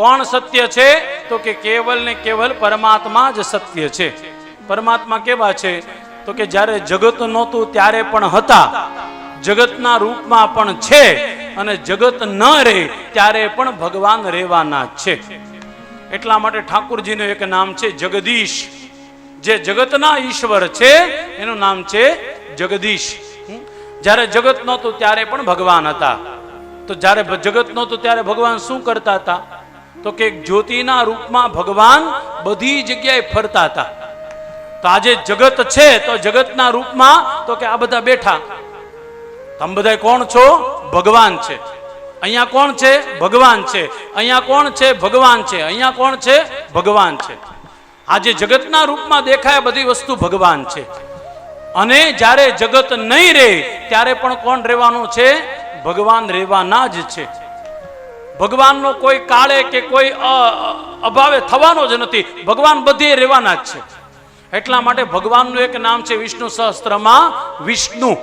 કોણ સત્ય છે? તો કે કેવલ ને કેવલ પરમાત્મા જ સત્ય છે. પરમાત્મા કેવા છે? તો કે જ્યારે જગત નહોતું ત્યારે પણ હતા. જગતના રૂપમાં પણ છે અને જગત ન રહે ત્યારે પણ ભગવાન રહેવાના છે. એટલા માટે ઠાકુરજીનું એક નામ છે જગદીશ. જે જગતના ઈશ્વર છે, એનું નામ છે જગદીશ. જ્યારે જગત નહોતું ત્યારે પણ ભગવાન હતા. તો જ્યારે જગત નહોતું ત્યારે ભગવાન શું કરતા હતા? તો કે જ્યોતિના રૂપમાં ભગવાન બધી જગ્યાએ ફરતા હતા. તો આજે જગત છે, તો જગતના રૂપમાં તો કે આ બધા બેઠા. તમે બધા કોણ છો? ભગવાન છે. અહીંયા કોણ છે? ભગવાન છે. અહીંયા કોણ છે? ભગવાન છે. અહીંયા કોણ છે? ભગવાન છે. આજે જગતના રૂપમાં દેખાય બધી વસ્તુ ભગવાન છે. અને જ્યારે જગત નહીં રહે, ત્યારે પણ કોણ રહેવાનું છે? ભગવાન રહેવાના જ છે. ભગવાનનો કોઈ કાળે કે કોઈ અભાવે થવાનો જ નથી. ભગવાન બધે રહેવાના જ છે. એટલા માટે ભગવાનનું એક નામ છે વિષ્ણુ સહસ્ત્રમાં વિષ્ણુ.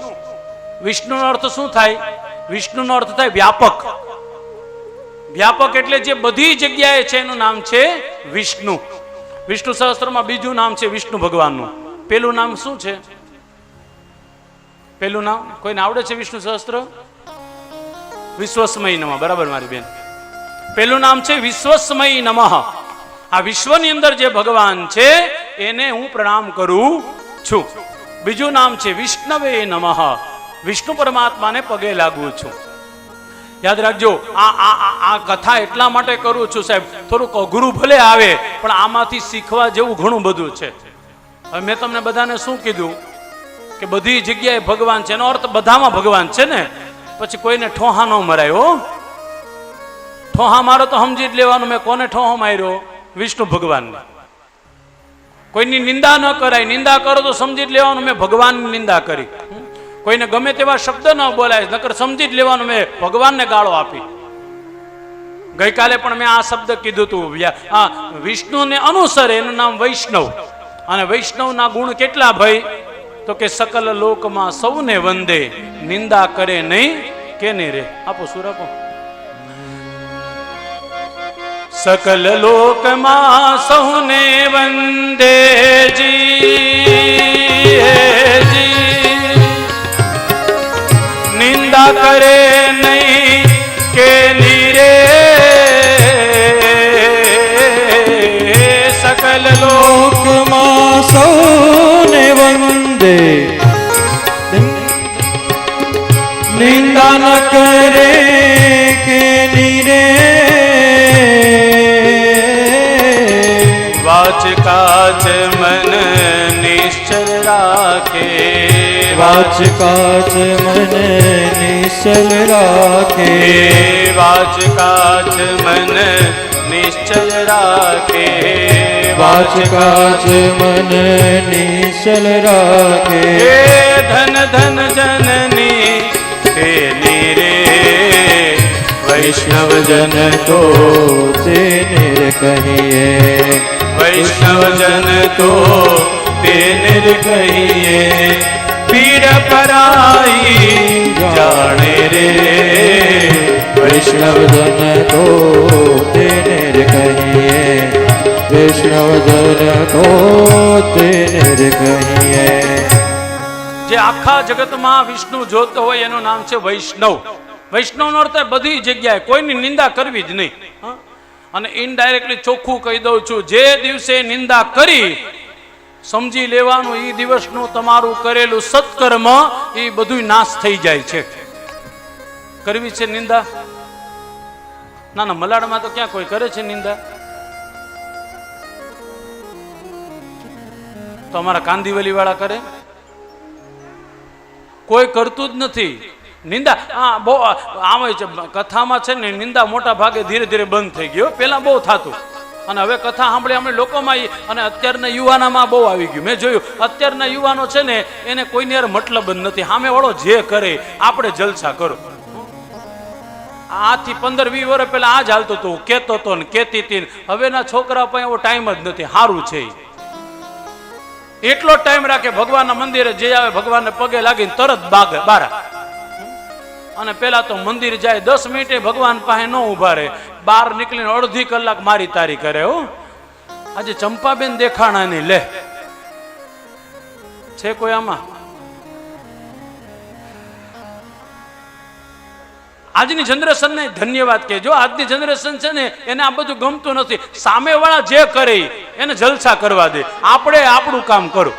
વિષ્ણુનો અર્થ શું થાય? વિષ્ણુનો અર્થ થાય વ્યાપક. વ્યાપક એટલે જે બધી જગ્યાએ છે એનું નામ છે વિષ્ણુ. વિષ્ણુ સહસ્ત્રમાં બીજું નામ છે વિષ્ણુ ભગવાનનું. પેલું નામ શું છે? પેલું નામ? કોઈને આવડે છે વિષ્ણુ સહસ્ત્ર? વિશ્વસમય નમા બરાબર મારી બેન. પેલું નામ છે વિશ્વસમય નમઃ. આ વિશ્વની અંદર જે ભગવાન છે, એને હું પ્રણામ કરું છું. બીજું નામ છે વિષ્ણવે નમઃ. વિષ્ણુ પરમાત્માને પગે લાગુ છું. યાદ રાખજો, આ આ, આ- કથા એટલા માટે કરું છું સાહેબ, થોડુંક અઘરું ભલે આવે, પણ આમાંથી શીખવા જેવું ઘણું બધું છે. હવે મેં તમને બધાને શું કીધું? કે બધી જગ્યાએ ભગવાન છે, એનો અર્થ બધામાં ભગવાન છે ને? પછી કોઈને ઠોહા ન મરાય, હો. ઠોહા મારો તો સમજી જ લેવાનું. મેં કોને ઠોહો માર્યો? વિષ્ણુ ભગવાનને. કોઈની નિંદા ન કરાય. નિંદા કરો તો સમજી જ લેવાનું. મેં ભગવાનની નિંદા કરી. કોઈને ગમે તેવા શબ્દ ન બોલાય. નકર સમજી જ લેવાનું. મેં ભગવાનને ગાળો આપી. ગઈકાલે પણ મેં આ શબ્દ કીધું હતું આ વિષ્ણુને અનુસરે. એનું નામ વૈષ્ણવ. અને વૈષ્ણવના ગુણ કેટલા ભાઈ? તો કે સકલ લોકમાં સૌને વંદે. નિંદા કરે નહીં કે નહીં રે. આપો, સુર આપો. સકલ લોકમાં સૌને વંદે જી હે જી નિંદા કરે વાચ કાચ મન નિશ્ચલ રાખે. વાચ કાચ મન નિશ્ચલ રાખે. વાચ કાચ મન નિશ્ચલ રાખે. વાચ કાચ મન નિશ્ચલ રાખે. ધન ધન જનની તેની રે વૈષ્ણવ જન તો તેને કહીએ. વૈષ્ણવ જન તો તેને કહીએ પીડ પરાઈ જાણે રે. વૈષ્ણવ જન તો તેને કહીએ વૈષ્ણવ જન તો તેને કહીએ. જે આખા જગતમાં વિષ્ણુ જોતો હોય એનું નામ છે વૈષ્ણવ. વૈષ્ણવનો અર્થ થાય બધી જગ્યાએ કોઈની નિંદા કરવી જ નહીં? અને ઇનડાયરેક્ટલી ચોખ્ખું કહી દઉં છું, જે દિવસે નિંદા કરી, સમજી લેવાનું એ દિવસનું તમારું કરેલું સત્કર્મ એ બધું નાશ થઈ જાય છે. કરવી છે નિંદા? ના ના, મલાડમાં તો ક્યાં કોઈ કરે છે નિંદા? તો અમારા કાંદીવલી વાળા કરે? કોઈ કરતું જ નથી. નિંદા. હા બહુ આમ છે કથામાં છે ને નિંદા મોટા ભાગે ધીરે ધીરે બંધ થઈ ગયો પહેલાં બહુ થતું. અને હવે કથા સાંભળી આપણે લોકોમાં આવી અને અત્યારના યુવાનામાં બહુ આવી ગયું. મેં જોયું, અત્યારના યુવાનો છે ને, એને કોઈની યાર મતલબ જ નથી. સામે વાળો જે કરે, આપણે જલસા કરો. આથી પંદર, વીસ વર્ષ પહેલા આ જ હાલતું હતું. કેતો હતો ને કેતી હતી હવેના છોકરા પાસે એવો ટાઈમ જ નથી. સારું છે એટલો ટાઈમ રાખે ભગવાનના મંદિરે જે આવે, ભગવાનને પગે લાગીને તરત બાગ, બારા. અને પેલા તો મંદિર જાય, દસ મિનિટે ભગવાન પાસે ન ઊભા રહે. બહાર નીકળીને અડધી કલાક મારી તારી કરે હો. આજે ચંપાબેન દેખાણા નહીં લે. છે કોઈ આમાં? આજની જનરેશનને ધન્યવાદ કહેજો. આજની જનરેશન છે ને, એને આ બધું ગમતું નથી. સામેવાળા જે કરે એને જલસા કરવા દે. આપણે આપણું કામ કરો.